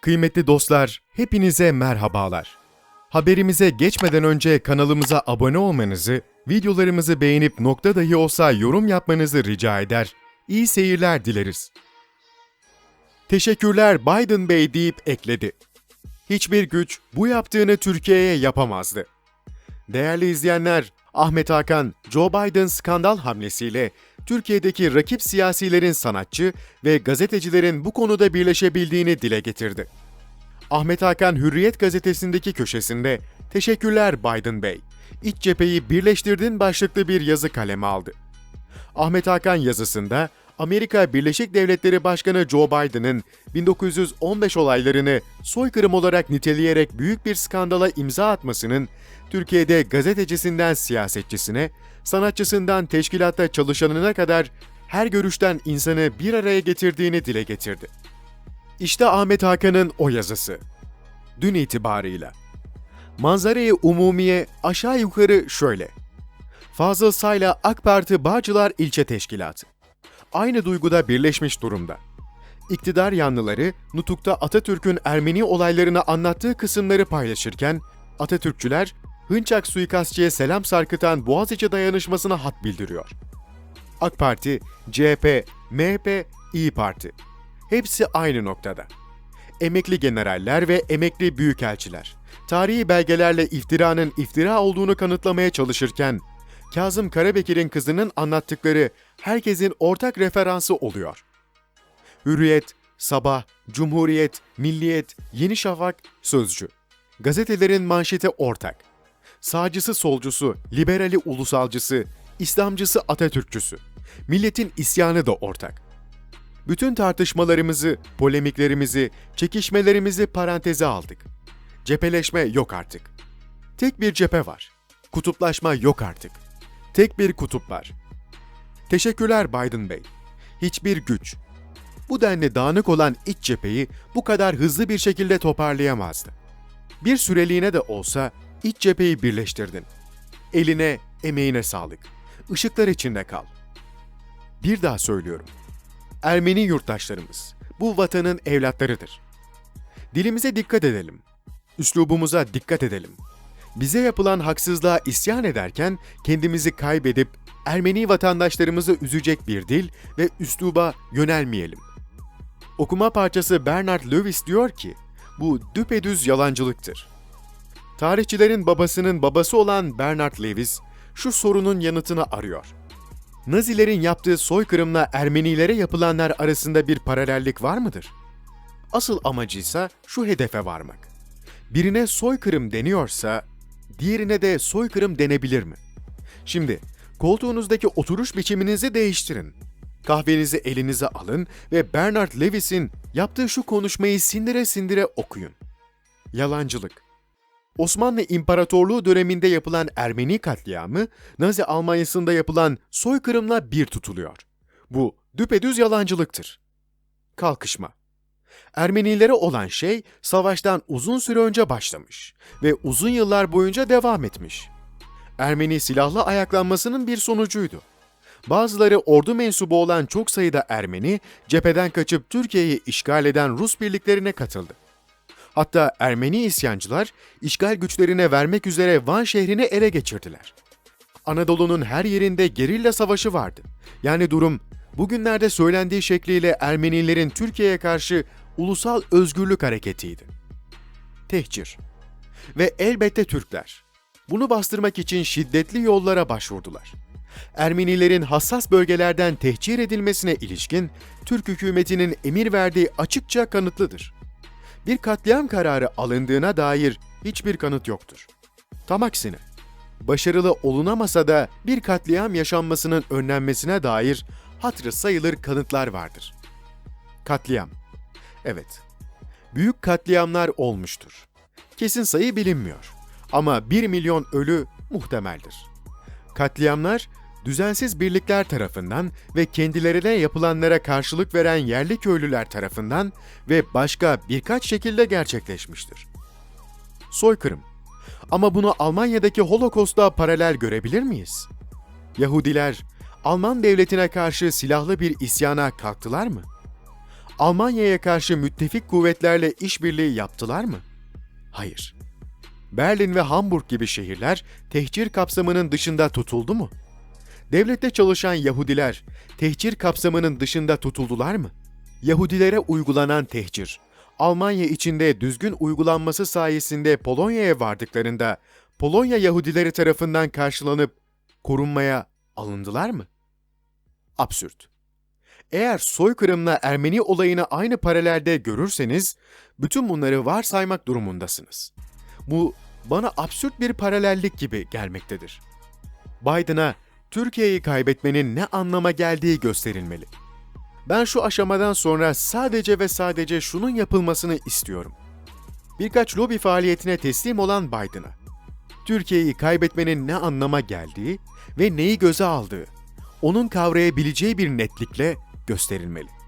Kıymetli dostlar, hepinize merhabalar. Haberimize geçmeden önce kanalımıza abone olmanızı, videolarımızı beğenip nokta dahi olsa yorum yapmanızı rica eder. İyi seyirler dileriz. Teşekkürler Biden Bey deyip ekledi. Hiçbir güç bu yaptığını Türkiye'ye yapamazdı. Değerli izleyenler, Ahmet Hakan, Joe Biden skandal hamlesiyle Türkiye'deki rakip siyasilerin sanatçı ve gazetecilerin bu konuda birleşebildiğini dile getirdi. Ahmet Hakan Hürriyet gazetesindeki köşesinde "Teşekkürler Biden Bey. İç cepheyi birleştirdin" başlıklı bir yazı kaleme aldı. Ahmet Hakan yazısında Amerika Birleşik Devletleri Başkanı Joe Biden'ın 1915 olaylarını soykırım olarak niteleyerek büyük bir skandala imza atmasının Türkiye'de gazetecisinden siyasetçisine, sanatçısından teşkilatta çalışanına kadar her görüşten insanı bir araya getirdiğini dile getirdi. İşte Ahmet Hakan'ın o yazısı. Dün itibarıyla. Manzarayı umumiye aşağı yukarı şöyle. Fazıl Say'la AK Parti Bağcılar İlçe Teşkilatı. Aynı duyguda birleşmiş durumda. İktidar yanlıları Nutuk'ta Atatürk'ün Ermeni olaylarını anlattığı kısımları paylaşırken, Atatürkçüler Hınçak suikastçıya selam sarkıtan Boğaziçi dayanışmasına hat bildiriyor. AK Parti, CHP, MHP, İyi Parti. Hepsi aynı noktada. Emekli generaller ve emekli büyükelçiler. Tarihi belgelerle iftiranın iftira olduğunu kanıtlamaya çalışırken, Kazım Karabekir'in kızının anlattıkları herkesin ortak referansı oluyor. Hürriyet, Sabah, Cumhuriyet, Milliyet, Yeni Şafak, Sözcü. Gazetelerin manşeti ortak. Sağcısı solcusu, liberali ulusalcısı, İslamcısı Atatürkçüsü. Milletin isyanı da ortak. Bütün tartışmalarımızı, polemiklerimizi, çekişmelerimizi paranteze aldık. Cepheleşme yok artık. Tek bir cephe var. Kutuplaşma yok artık. Tek bir kutup var. Teşekkürler Biden Bey. Hiçbir güç. Bu denli dağınık olan iç cepheyi bu kadar hızlı bir şekilde toparlayamazdı. Bir süreliğine de olsa iç cepheyi birleştirdin. Eline, emeğine sağlık. Işıklar içinde kal. Bir daha söylüyorum. Ermeni yurttaşlarımız bu vatanın evlatlarıdır. Dilimize dikkat edelim. Üslubumuza dikkat edelim. Bize yapılan haksızlığa isyan ederken kendimizi kaybedip Ermeni vatandaşlarımızı üzecek bir dil ve üsluba yönelmeyelim. Okuma parçası Bernard Lewis diyor ki, bu düpedüz yalancılıktır. Tarihçilerin babasının babası olan Bernard Lewis, şu sorunun yanıtını arıyor. Nazilerin yaptığı soykırımla Ermenilere yapılanlar arasında bir paralellik var mıdır? Asıl amacıysa şu hedefe varmak. Birine soykırım deniyorsa, diğerine de soykırım denebilir mi? Şimdi koltuğunuzdaki oturuş biçiminizi değiştirin. Kahvenizi elinize alın ve Bernard Lewis'in yaptığı şu konuşmayı sindire sindire okuyun. Yalancılık. Osmanlı İmparatorluğu döneminde yapılan Ermeni katliamı, Nazi Almanyası'nda yapılan soykırımla bir tutuluyor. Bu düpedüz yalancılıktır. Kalkışma. Ermenilere olan şey savaştan uzun süre önce başlamış ve uzun yıllar boyunca devam etmiş. Ermeni silahlı ayaklanmasının bir sonucuydu. Bazıları ordu mensubu olan çok sayıda Ermeni cepheden kaçıp Türkiye'yi işgal eden Rus birliklerine katıldı. Hatta Ermeni isyancılar işgal güçlerine vermek üzere Van şehrini ele geçirdiler. Anadolu'nun her yerinde gerilla savaşı vardı. Yani durum bugünlerde söylendiği şekliyle Ermenilerin Türkiye'ye karşı ulusal özgürlük hareketiydi. Tehcir ve elbette Türkler. Bunu bastırmak için şiddetli yollara başvurdular. Ermenilerin hassas bölgelerden tehcir edilmesine ilişkin Türk hükümetinin emir verdiği açıkça kanıtlıdır. Bir katliam kararı alındığına dair hiçbir kanıt yoktur. Tam aksine, başarılı olunamasa da bir katliam yaşanmasının önlenmesine dair hatırı sayılır kanıtlar vardır. Katliam Evet, büyük katliamlar olmuştur. Kesin sayı bilinmiyor ama 1 milyon ölü muhtemeldir. Katliamlar, düzensiz birlikler tarafından ve kendilerine yapılanlara karşılık veren yerli köylüler tarafından ve başka birkaç şekilde gerçekleşmiştir. Soykırım. Ama bunu Almanya'daki Holocaust'a paralel görebilir miyiz? Yahudiler, Alman devletine karşı silahlı bir isyana kalktılar mı? Almanya'ya karşı müttefik kuvvetlerle işbirliği yaptılar mı? Hayır. Berlin ve Hamburg gibi şehirler tehcir kapsamının dışında tutuldu mu? Devlette çalışan Yahudiler tehcir kapsamının dışında tutuldular mı? Yahudilere uygulanan tehcir, Almanya içinde düzgün uygulanması sayesinde Polonya'ya vardıklarında Polonya Yahudileri tarafından karşılanıp korunmaya alındılar mı? Absürt. Eğer soykırımla Ermeni olayını aynı paralelde görürseniz, bütün bunları varsaymak durumundasınız. Bu bana absürt bir paralellik gibi gelmektedir. Biden'a Türkiye'yi kaybetmenin ne anlama geldiği gösterilmeli. Ben şu aşamadan sonra sadece ve sadece şunun yapılmasını istiyorum. Birkaç lobi faaliyetine teslim olan Biden'a, Türkiye'yi kaybetmenin ne anlama geldiği ve neyi göze aldığı, onun kavrayabileceği bir netlikle gösterilmeli.